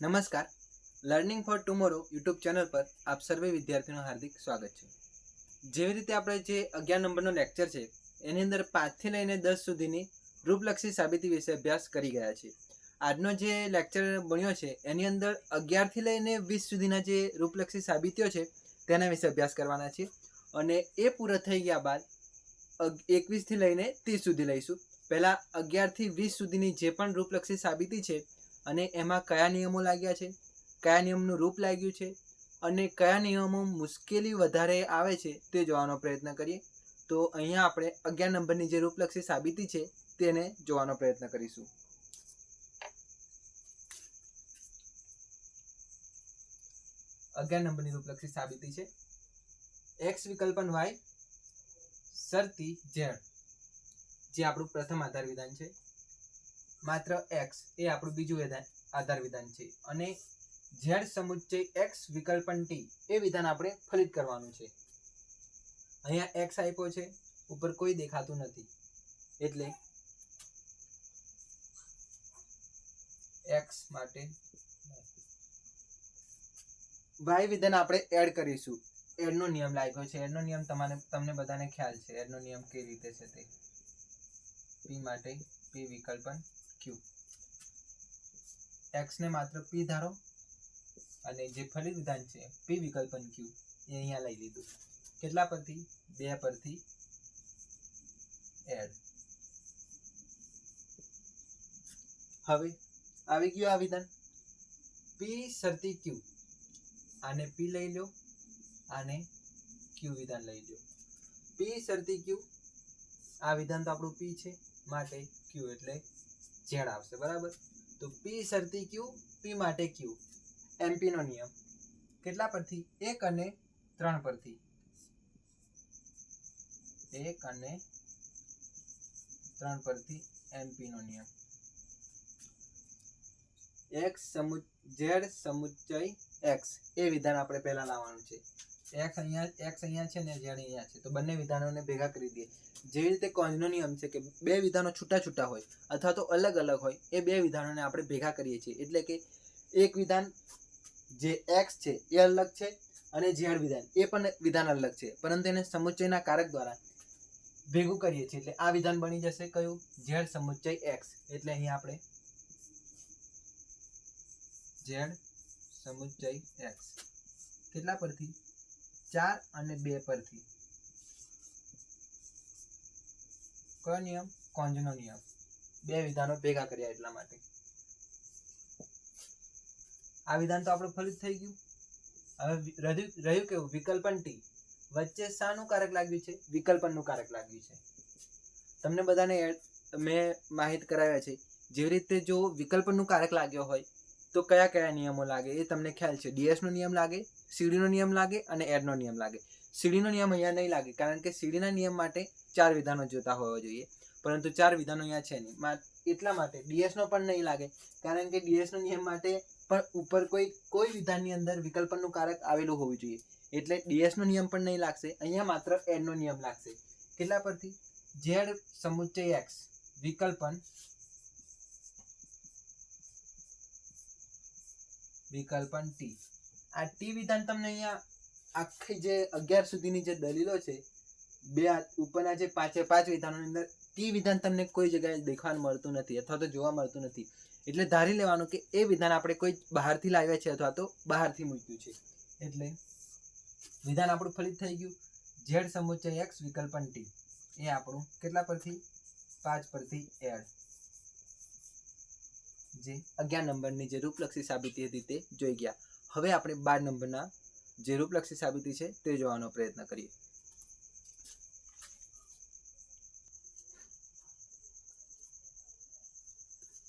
નમસ્કાર. Learning for tomorrow YouTube channel પર આપ સર્વે વિદ્યાર્થીઓનું હાર્દિક સ્વાગત છે. જેવી રીતે આપણે જે અગિયાર નંબરનો લેક્ચર છે, એની અંદર પાંચથી લઈને દસ સુધીની રૂપલક્ષી સાબિતી વિશે અભ્યાસ કરી ગયા છે આજનો જે લેક્ચર બન્યો છે, એની અંદર અગિયારથી લઈને વીસ સુધીના જે રૂપલક્ષી સાબિતીઓ છે, તેના વિશે અભ્યાસ કરવાના છે અને એ પૂરો થઈ ગયા બાદ એકવીસથી લઈને ત્રીસ સુધી લઈશું. પહેલાં અગિયારથી વીસ સુધીની જે પણ રૂપલક્ષી સાબિતી છે અને એમાં કયા નિયમો લાગ્યા છે? કયા નિયમનું રૂપ લાગ્યું છે? અને કયા નિયમો મુશ્કેલી વધારે આવે છે તે જોવાનો પ્રયત્ન કરીએ? તો અહીંયા આપણે અગિયાર નંબરની જે રૂપલક્ષી સાબિતી છે તેને જોવાનો પ્રયત્ન કરીશું. અગિયાર નંબરની રૂપલક્ષી સાબિતી છે. એક્સ વિકલ્પન વાય સરતી ઝેડ, જે આપણું પ્રથમ આધાર વિધાન છે. માત્ર એક્સ એ આપણું બીજું વિધાન આધાર વિધાન છે. અને ઝેડ સમુચ્ચય એક્સ વિકલ્પન ટી એ વિધાન આપણે ફલિત કરવાનું છે. અહીંયા એક્સ આપ્યો છે, ઉપર કોઈ દેખાતું નથી. એટલે એક્સ માટે વાય વિધાન આપણે એડ કરીશું. એડનો નિયમ લાગ્યો છે. એડનો નિયમ તમારે તમને બધાને ખ્યાલ છે. એડનો નિયમ કેવી રીતે છે તે? પી માટે પી વિકલ્પન ક્યુ એક્સ ને માત્ર પી ધારો અને જે ફલિત વિધાન છે પી વિકલ્પન ક્યુ એ અહીંયા લઈ લીધું. કેટલા પરથી? બે પરથી એડ હવે આવી ગયું આ વિધાન. પી શરતી ક્યુ આને પી લઈ લો આને ક્યુ વિધાન લઈ લો પી શરતી ક્યુ આ વિધાન તો આપણું પી છે, માટે ક્યુ એટલે ઝેડ આવશે, બરાબર? તો પી શરતી ક્યુ પી માટે ક્યુ એમપીનો નિયમ. કેટલા પરથી? એક અને ત્રણ પરથી. એક અને ત્રણ પરથી એમપી નો નિયમ. એક્સ સમુ ઝેડ સમુચય એક્સ એ વિધાન આપણે પહેલા લાવવાનું છે. એક્સ અહીંયા એક્સ અહીંયા છે ને ઝેડ અહીંયા છે. તો બંને વિધાનોને ભેગા કરી દઈએ. જેવી રીતે કોંજનો નિયમ છે કે બે વિધાનો છૂટા છૂટા હોય અથવા તો અલગ અલગ હોય, એ બે વિધાનોને આપણે ભેગા કરીએ છીએ. એટલે કે એક વિધાન જે એક્સ છે એ અલગ છે અને ઝેડ વિધાન એ પણ વિધાન અલગ છે. પરંતુ એને સમુચ્ચયના કારક દ્વારા ભેગું કરીએ છીએ. એટલે આ વિધાન બની જશે કયું? ઝેડ સમુચ્ચય એક્સ એટલે અહીં આપણે ઝેડ સમુચ્ચય એક્સ કેટલા પરથી? ચાર અને બે પરથી. કયો નિયમ? કોંજનો નિયમ. બે વિધાનો ભેગા કર્યા એટલા માટે. આ વિધાન તો આપણું ફલિત થઈ ગયું. હવે રહ્યું કેવું? વિકલ્પન ટી. વચ્ચે શાનું કારક લાગ્યું છે? વિકલ્પનનું કારક લાગ્યું છે. તમને બધાને મેં માહિત કરાવ્યા છે. જેવી રીતે જો વિકલ્પનનું કારક લાગ્યો હોય, તો કયા કયા નિયમો લાગે એ તમને ખ્યાલ છે. ડીએસ નો નિયમ લાગે સીડીનો નિયમ લાગે અને એડનો નિયમ લાગે. સીડીનો નિયમ અહીંયા નહીં લાગે, કારણ કે સીડીના નિયમ માટે ચાર વિધાનો જોતા હોવા જોઈએ. પરંતુ ચાર વિધાનો અહીંયા છે નહીં. એટલા માટે ડીએસનો પણ નહીં લાગે, કારણ કે ડીએસનો નિયમ માટે પણ ઉપર કોઈ કોઈ વિધાનની અંદર વિકલ્પનનું કારક આવેલું હોવું જોઈએ. એટલે ડીએસનો નિયમ પણ નહીં લાગશે, અહીંયા માત્ર એડનો નિયમ લાગશે. કેટલા પરથી? ઝેડ સમુચ્ચય એક્સ વિકલ્પન વિકલ્પન ટી. આ ટી વિધાન તમને અહીંયા આખી જે અગિયાર સુધીની જે દલીલો છે, બે ઉપરના જે પાંચે પાંચ વિધાનોની અંદર તે વિધાન તમને કોઈ જગ્યાએ દેખવા મળતું નથી અથવા તો જોવા મળતું નથી. એટલે ધારી લેવાનું કે એ વિધાન આપણે કોઈ બહારથી લાવ્યા છે અથવા તો બહારથી મૂક્યું છે. એટલે વિધાન આપણું ફલિત થઈ ગયું. ઝેડ સમુચ્ચય એક્સ વિકલ્પન ટી. એ આપણું કેટલા પરથી? પાંચ પરથી એડ. જે અગિયાર નંબરની જે રૂપલક્ષી સાબિતી હતી તે જોઈ ગયા. હવે આપણે બાર નંબરના જે રૂપલક્ષી સાબિતી છે તે જોવાનો પ્રયત્ન કરીએ.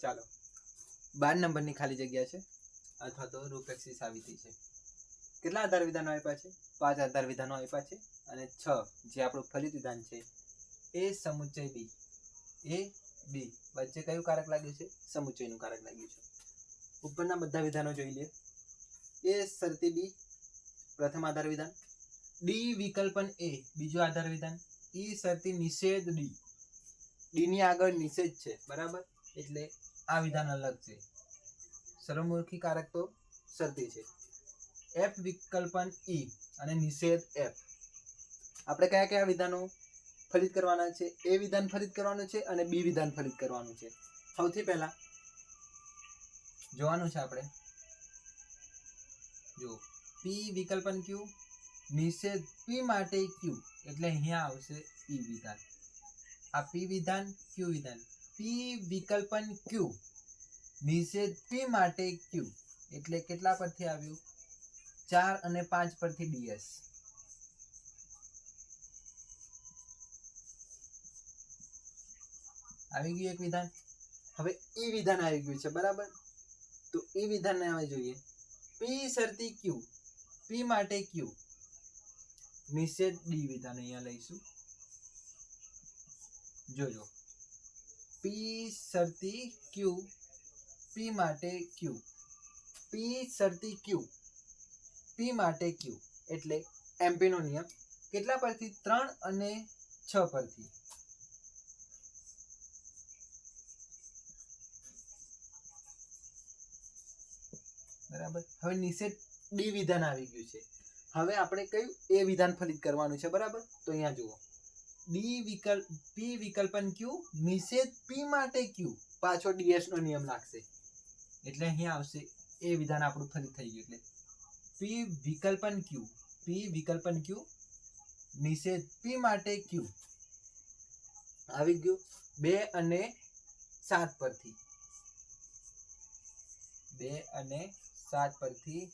ચાલો. બાર નંબરની ખાલી જગ્યા છે. અથવા તો રૂપલક્ષી સાબિતી છે. કેટલા આધાર વિધાનો આપ્યા છે? પાંચ આધાર વિધાનો આપ્યા છે અને છ જે આપણું ફલિત વિધાન છે એ સમુચ્ચય બી. એ બી. વચ્ચે કયું કારક લાગ્યું છે? સમુચ્ચયનું કારક લાગ્યું છે. ઉપરના બધા વિધાનો જોઈ લે. એ શરતી બી પ્રથમ આધાર વિધાન ડી વિકલ્પન એ બીજું આધાર વિધાન ઈ શરતી નિષેધ ડી ડી ની આગળ નિષેધ છે, બરાબર? એટલે આ વિધાન અલગ છે. સર્વમુખી કારક તો શરતી છે. એફ વિકલ્પન ઈ અને નિષેધ એફ આપણે કયા કયા વિધાનો ફલિત કરવાના છે? એ વિધાન ફલિત કરવાનું છે અને બી વિધાન ફલિત કરવાનું છે. સૌથી પહેલા જોવાનું છે આપણે. જો પી વિકલ્પન ક્યુ નિષેધ પી માટે ક્યુ એટલે અહીંયા આવશે પી વિધાન. આ પી વિધાન ક્યુ વિધાન. પી વિકલ્પન ક્યુ નિષેધ પી માટે ક્યુ એટલે કેટલા પરથી આવ્યું? ચાર અને પાંચ પરથી ડીએસ આવી ગયું એક વિધાન? હવે ઈ વિધાન આવી ગયું છે, બરાબર? તો ઈ વિધાન આવે જોઈએ. પી શરતી ક્યુ પી માટે ક્યુ? નિષેધ ડી વિધાન અહીંયા લઈશું. જોજો. પી શરતી ક્યુ? પી માટે ક્યુ. પી શરતી ક્યુ? પી માટે ક્યુ. એટલે એમપીનો નિયમ. કેટલા પરથી? ત્રણ અને છ પરથી. બરાબર? હવે નિષેધ ડી વિધાન આવી ગયું છે. હવે આપણે કયું? એ વિધાન ફલિત કરવાનું છે, બરાબર? તો અહીંયા જુઓ. ડી વિકલ્પ પી વિકલ્પન ક્યુ? નિષેધ પી માટે ક્યુ? પાછો ડીએસ નો નિયમ લાગશે. એટલે અહીંયા આવશે. એ વિધાન આપણું ફલિત થઈ ગયું. એટલે પી વિકલ્પન ક્યુ? પી વિકલ્પન ક્યુ? નિષેધ પી માટે ક્યુ? આવી ગયું. બે અને સાત પરથી. બે અને સાત પરથી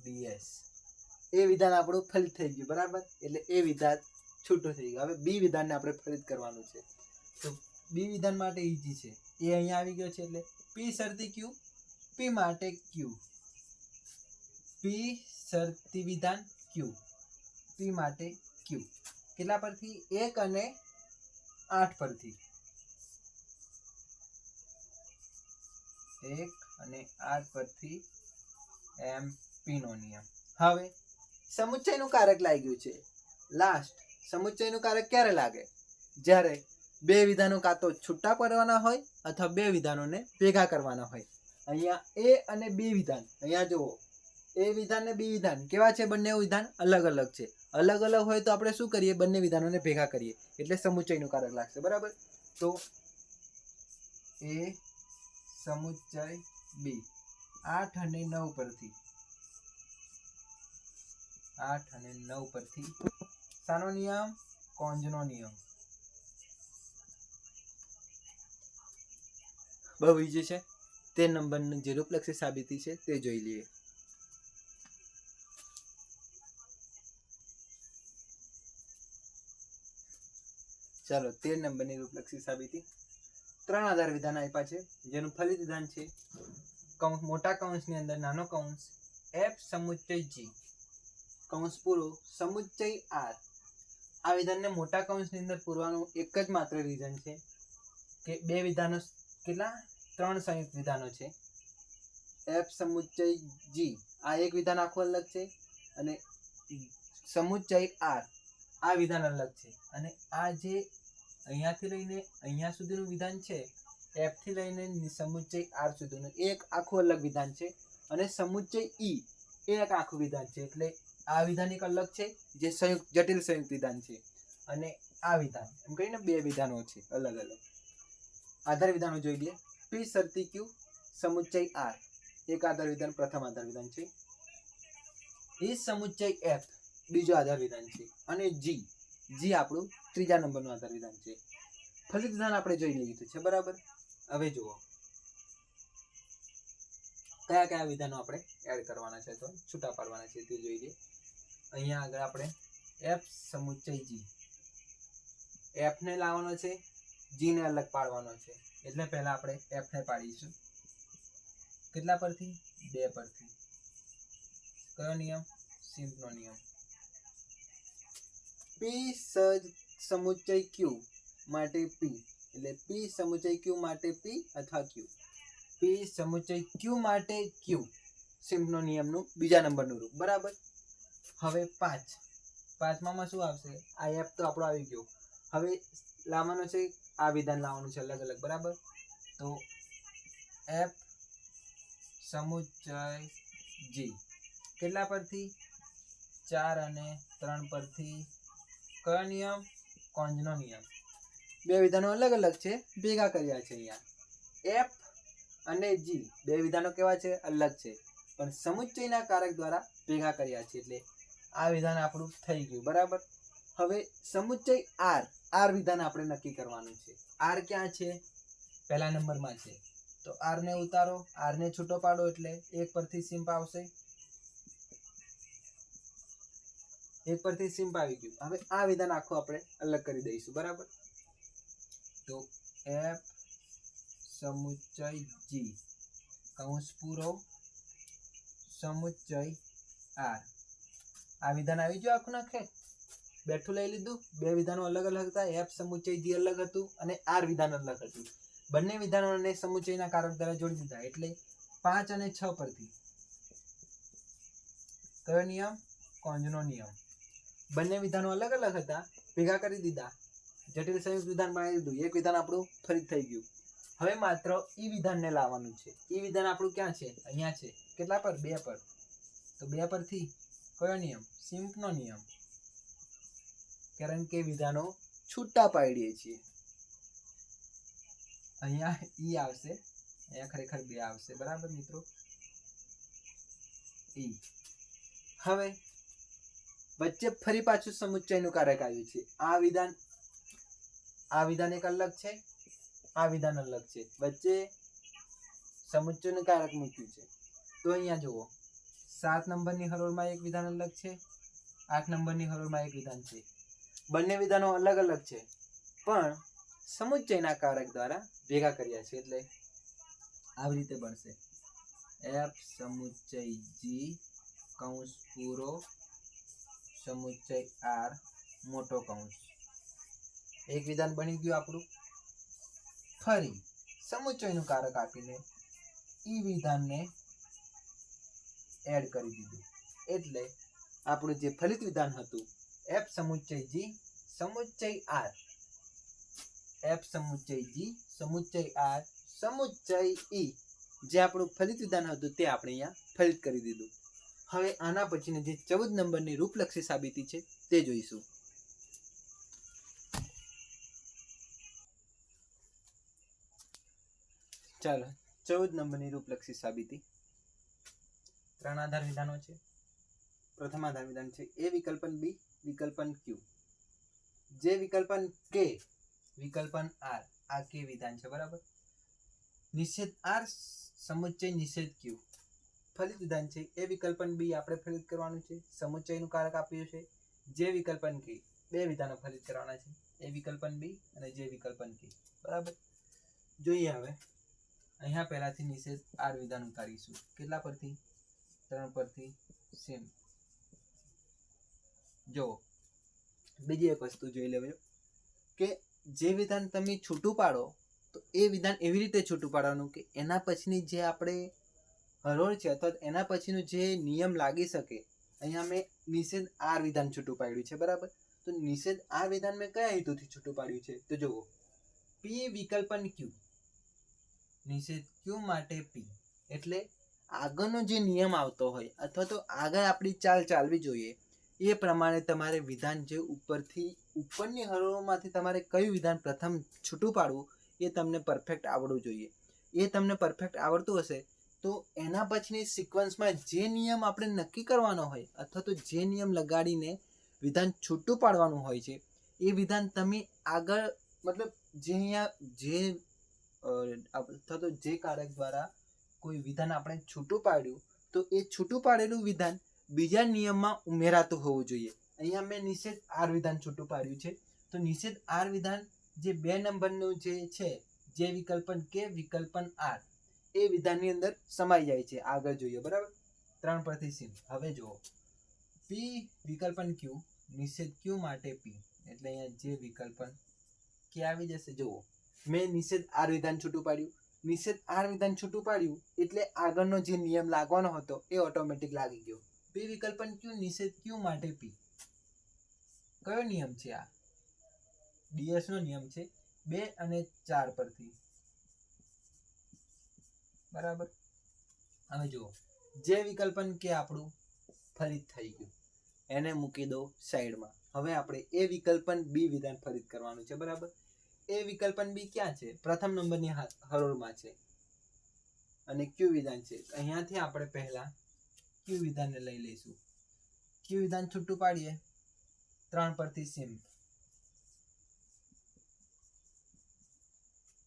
ડીએસ એ વિધાન આપણું ફલિત થઈ ગયું, બરાબર? એટલે એ વિધાન છૂટું થઈ ગયું. હવે બી વિધાનને આપણે ફલિત કરવાનું છે. તો બી વિધાન માટે ઈજી છે. એ અહીંયા આવી ગયો છે એટલે પી શરતી ક્યુ પી માટે ક્યુ પી શરતી વિધાન ક્યુ પી માટે ક્યુ કેટલા પરથી? એક અને આઠ પરથી. એક અને આઠ પરથી એમ પી નિયમ હવે, સમુચ્ચયનું કારક લાગ્યું છે. લાસ્ટ સમુચ્ચયનું કારક ક્યારે લાગે? જ્યારે બે વિધાનો કાં તો છૂટા કરવાના હોય અથવા બે વિધાનોને ભેગા કરવાના હોય. અહીંયા એ અને બી વિધાન. અહીંયા જુઓ. એ વિધાન ને બી વિધાન. કેવા છે બંને વિધાન? અલગ અલગ છે. અલગ અલગ હોય તો આપણે શું કરીએ? બંને વિધાનોને ભેગા કરીએ. એટલે સમુચ્ચયનું કારક લાગશે. બરાબર? તો એ સમુચ્ચય બી આઠ અને નવ પરથી આઠ અને નવ પરથી શાનો નિયમ, કોંજનો નિયમ. બહુ જે છે. તે નંબરની જે રૂપલક્ષી સાબિતી છે, તે જોઈ લઈએ. ચાલો તેર નંબરની રૂપલક્ષી સાબિતી. ત્રણ આધાર વિધાન આપ્યા છે, જેનું ફલિત વિધાન છે, કૌંસ, મોટા કૌંસની અંદર નાનો કૌંસ, એફ સમુચ્ચય જી. કૌંસ પૂરો સમુચ્ચય આર. આ વિધાનને મોટા કૌંસની અંદર પૂરવાનું એક જ માત્ર રીઝન છે કે બે વિધાનો કેટલા? ત્રણ સંયુક્ત વિધાનો છે. એફ સમુચ્ચય જી આ એક વિધાન આખું અલગ છે અને સમુચ્ચય આર, આ વિધાન અલગ છે. અને આ જે અહીંયાથી લઈને અહીંયા સુધીનું વિધાન છે એફથી લઈને સમુચ્ચય આર સુધીનું, એક આખું અલગ વિધાન છે. અને સમુચ્ચય ઈ એ એક આખું વિધાન છે. એટલે આ વિધાન એક અલગ છે, જે સંયુક્ત, જટિલ સંયુક્ત વિધાન છે. અને આ વિધાન, એમ કહીને બે વિધાનો છે, અલગ અલગ. આધાર વિધાનો જોઈ લઈએ. પી શરતી ક્યુ સમુચ્ચય આર એક આધાર વિધાન, પ્રથમ આધાર વિધાન છે. ઈ સમુચ્ચય એફ બીજો આધાર વિધાન છે. અને જી જી આપણું ત્રીજા નંબરનું આધાર વિધાન છે. ફલિત વિધાન આપણે જોઈ લીધું છે, બરાબર? હવે જુઓ. કયા કયા વિધાનો આપણે એડ કરવાના છે તો? છૂટા પાડવાના છે, તે જોઈ લઈએ. અહીંયા આગળ આપણે એફ સમુચ્ચય જી એફ ને લાવવાનો છે જી ને અલગ પાડવાનો છે. એટલે પહેલાં આપણે એફને પાડીશું. કેટલા પરથી? બે પરથી. કયો નિયમ? સિમ્પનો નિયમ. પી સજ સમુચ્ચય ક્યુ માટે પી એટલે પી સમુચ્ચય ક્યુ માટે પી અથવા ક્યુ પી સમુચ્ચય ક્યુ માટે ક્યુ સિમ્પનો નિયમનું બીજા નંબરનું રૂપ. બરાબર? હવે પાંચ. પાંચમામાં શું આવશે? આ એપ તો આપણો આવી ગયો. હવે લાવવાનો છે, આ વિધાન લાવવાનું છે અલગ અલગ, બરાબર? તો એપ સમુચય જી કેટલા પરથી? ચાર અને ત્રણ પરથી કયો નિયમ કોંજનો નિયમ. બે વિધાનો અલગ અલગ છે, ભેગા કર્યા છે અહીંયા. એફ અને જી બે વિધાનો કેવા છે? અલગ છે. પણ સમુચ્ચયના કારક દ્વારા ભેગા કર્યા છે, એટલે આ વિધાન આપણું થઈ ગયું, બરાબર? હવે સમુચ્ચય આર આર વિધાન આપણે નક્કી કરવાનું છે. આર ક્યાં છે? પહેલા નંબરમાં છે. તો આરને ઉતારો આરને છૂટો પાડો એટલે એક પરથી સિમ્પ આવશે. એક પરથી સિમ્પ આવી ગયું. હવે આ વિધાન આખું આપણે અલગ કરી દઈશું, બરાબર? તો એફ સમુચ્ચય જી કૌંસ પૂરો, સમુચ્ચય આર આ વિધાન આવી ગયું આખું નાખે. બેઠું લઈ લીધું. બે વિધાનો અલગ અલગ હતા. એફ સમુચય જી અલગ હતું અને આર વિધાન અલગ હતું. બંને વિધાનોને સમુચયના કારક દ્વારા જોડી દીધા. એટલે પાંચ અને છ પરથી. કયો નિયમ? કોંજનો નિયમ. બંને વિધાનો અલગ અલગ હતા. ભેગા કરી દીધા. જટિલ સંયુક્ત વિધાન બનાવી દીધું. એક વિધાન આપણું ફરી થઈ ગયું. હવે માત્ર ઈ વિધાનને લાવવાનું છે. ઈ વિધાન આપણું ક્યાં છે? અહીંયા છે. કેટલા પર? બે પર. તો બે પરથી કયો નિયમ? સિમ્પનો નિયમ. કારણ કે વિધાનો છૂટા પાડીએ છીએ. અહીંયા ઈ આવશે. અહીંયા ખરેખર બે આવશે. બરાબર મિત્રો? ઈ. હવે વચ્ચે ફરી પાછું સમુચ્ચયનું કારક આવ્યું છે. આ વિધાન આ વિધાન એક અલગ છે. આ વિધાન અલગ છે. વચ્ચે સમુચ્ચયનું કારક મૂક્યું છે. તો અહીંયા જુઓ. સાત નંબરની હરોળમાં એક વિધાન અલગ છે, આઠ નંબરની હરોળમાં એક વિધાન છે. બંને વિધાનો અલગ અલગ છે, પણ સમુચ્ચયના કારક દ્વારા ભેગા કર્યા છે એટલે આવી રીતે બનશે. એફ સમુચ્ચય જી કૌંસ પૂરો, સમુચ્ચય આર મોટો કૌંસ. એક વિધાન બની ગયું આપણું. ફરી સમુચ્ચયનું કારક આપીને ઈ વિધાનને એડ કરી દીધું. એટલે આપણું જે ફલિત વિધાન હતું એફ સમુચ્ચય જી સમુચ્ચય આર એફ સમુચ્ચય જી સમુચ્ચય આર સમુચ્ચય ઈ જે આપણું ફલિત વિધાન હતું તે આપણે અહીંયા ફલિત કરી દીધું. હવે આના પછીની જે ચૌદ નંબરની રૂપલક્ષી સાબિતી છે તે જોઈશું. ચાલો, ચૌદ નંબરની રૂપલક્ષી સાબિતી. ત્રણ આધાર વિધાનો છે. પ્રથમ આધાર વિધાન છે એ વિકલ્પન બી, વિકલ્પન ક્યુ. જે વિકલ્પન કે, વિકલ્પન આર, આ કે વિધાન છે, બરાબર? નિષેધ આર સમુચ્ચય નિષેધ ક્યુ. ફલિત વિધાન છે એ વિકલ્પન બી આપણે ફલિત કરવાનું છે. સમુચ્ચયનું કારક આપ્યું છે. જે વિકલ્પન કે, બે વિધાનો ફલિત કરવાના છે. એ વિકલ્પન બી અને જે વિકલ્પન કે, બરાબર? જોઈએ હવે. અહીંયા પહેલાંથી નિષેધ આર વિધાન ઉતારીશું. કેટલા પરથી? ત્રણ પરથી સેમ. જો બીજી એક વસ્તુ જોઈ લેજો કે જે વિધાન તમે છૂટું પાડો, તો એ વિધાન એવી રીતે છૂટું પાડવાનું કે એના પછીની જે આપણે હરોળ છે અથવા એના પછીનો જે નિયમ લાગી શકે, અહીંયા મેં નિષેધ આર વિધાન છૂટું પાડ્યું છે, બરાબર? તો નિષેધ આર વિધાન મેં કયા હેતુથી છૂટું પાડ્યું છે? તો જુઓ. પી વિકલ્પન ક્યુ નિષેધ ક્યુ માટે પી એટલે આગળનો જે નિયમ આવતો હોય અથવા તો આગળ આપણી ચાલ ચાલવી જોઈએ, એ પ્રમાણે તમારે વિધાન જે ઉપરથી, ઉપરની હરોળમાંથી તમારે કયું વિધાન પ્રથમ છૂટું પાડવું, એ તમને પરફેક્ટ આવડવું જોઈએ. એ તમને પરફેક્ટ આવડતું હશે, તો એના પછીની સિક્વન્સમાં જે નિયમ આપણે નક્કી કરવાનો હોય અથવા તો જે નિયમ લગાડીને વિધાન છૂટું પાડવાનું હોય છે, એ વિધાન તમે આગળ, મતલબ જે અહીંયા, જે અથવા તો જે કારક દ્વારા કોઈ વિધાન આપણે છૂટું પાડ્યું, તો એ છૂટું પાડેલું વિધાન બીજા નિયમમાં ઉમેરાતું હોવું જોઈએ. અહીંયા મેં નિષેધ આર વિધાન છૂટું પાડ્યું છે. તો નિષેધ આર વિધાન જે બે નંબરનું જે છે, જે વિકલ્પન કે વિકલ્પન આર, એ વિધાનની અંદર સમાઈ જાય છે. આગળ જોઈએ, બરાબર? ત્રણ પરથી સીમ. હવે જુઓ. પી વિકલ્પન ક્યુ નિષેધ ક્યુ માટે પી એટલે અહીંયા જે વિકલ્પન કે આવી જશે, જુઓ. મેં નિષેધ આર વિધાન છૂટું પાડ્યું. નિષેધ આર વિધાન છૂટું પાડ્યું એટલે આગળનો જે નિયમ લાગવાનો હતો એ ઓટોમેટિક લાગી ગયો. બે વિકલ્પન ક્યુ નિષેધ ક્યુ માટે પી કયો નિયમ છે આ? ડીએસનો નિયમ છે બે અને ચાર પરથી. બરાબર? હવે જુઓ. જે વિકલ્પન કે આપણું ફલિત થઈ ગયું. એને મૂકી દો સાઈડમાં હવે આપણે એ વિકલ્પન બી વિધાન ફરીદ કરવાનું છે. બરાબર? એ વિકલ્પન બી ક્યાં છે? પ્રથમ નંબરની હરોળમાં છે. અને ક્યુ વિધાન છે? અહીંયાથી આપણે પહેલા ક્યુ વિધાનને લઈ લઈશું. ક્યુ વિધાન છૂટું પાડીએ. ત્રણ પરથી સિમ.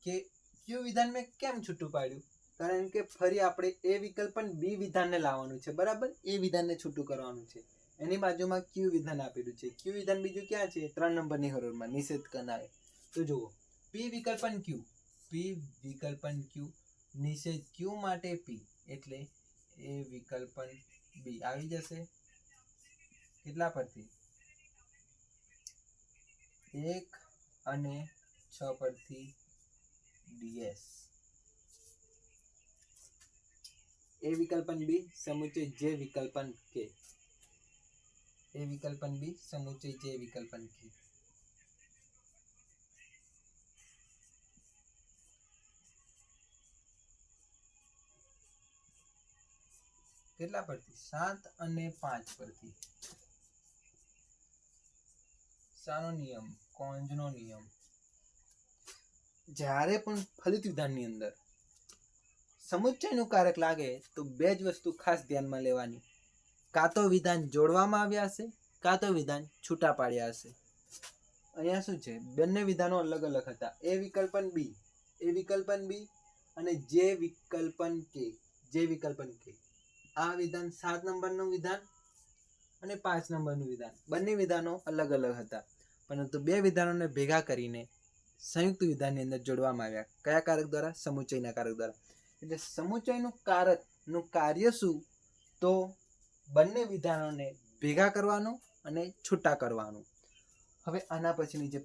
કે ક્યુ વિધાન મેં કેમ છૂટું પાડ્યું? કારણ કે ફરી આપણે એ વિકલ્પન બી વિધાનને લાવવાનું છે, બરાબર? એ વિધાનને છૂટું કરવાનું છે. એની બાજુમાં ક્યુ વિધાન આપેલું છે. ક્યુ વિધાન બીજું ક્યાં છે? ત્રણ નંબરની હરોળમાં નિષેધ કરનારે તો જુઓ પી વિકલ્પન ક્યુ પી વિકલ્પન ક્યુ નિષેધ ક્યુ માટે પી એટલે એ વિકલ્પન બી આવી જશે. કેટલા પરથી? એક અને છ પરથી ડીએસ એ વિકલ્પન બી સમુચય જે વિકલ્પન કે એ વિકલ્પન બી સમુચય જે વિકલ્પન કે કેટલા પરથી? સાત અને પાંચ પરથી. સાનો નિયમ, કોંજનો નિયમ. જ્યારે પણ ફલિત વિધાનની અંદર સમુચ્ચયનું કારક લાગે, તો બે જ વસ્તુ ખાસ ધ્યાનમાં લેવાની. કાં તો વિધાન જોડવામાં આવ્યા હશે, કાં તો વિધાન છૂટા પાડ્યા હશે. અહીંયા શું છે? બંને વિધાનો અલગ અલગ હતા. એ વિકલ્પન બી, એ વિકલ્પન બી અને જે વિકલ્પન કે, જે વિકલ્પન કે. આ વિધાન સાત નંબરનું વિધાન અને પાંચ નંબરનું વિધાન. બંને વિધાનો અલગ અલગ હતા. પરંતુ બે વિધાનોને ભેગા કરીને સંયુક્ત વિધાનની અંદર જોડવામાં આવ્યા. કયા કારક દ્વારા? સમુચયના કારક દ્વારા. એટલે સમુચયનું કારકનું કાર્ય શું? તો બંને વિધાનોને ભેગા કરવાનું અને છૂટા કરવાનું. હવે આના પછીની જે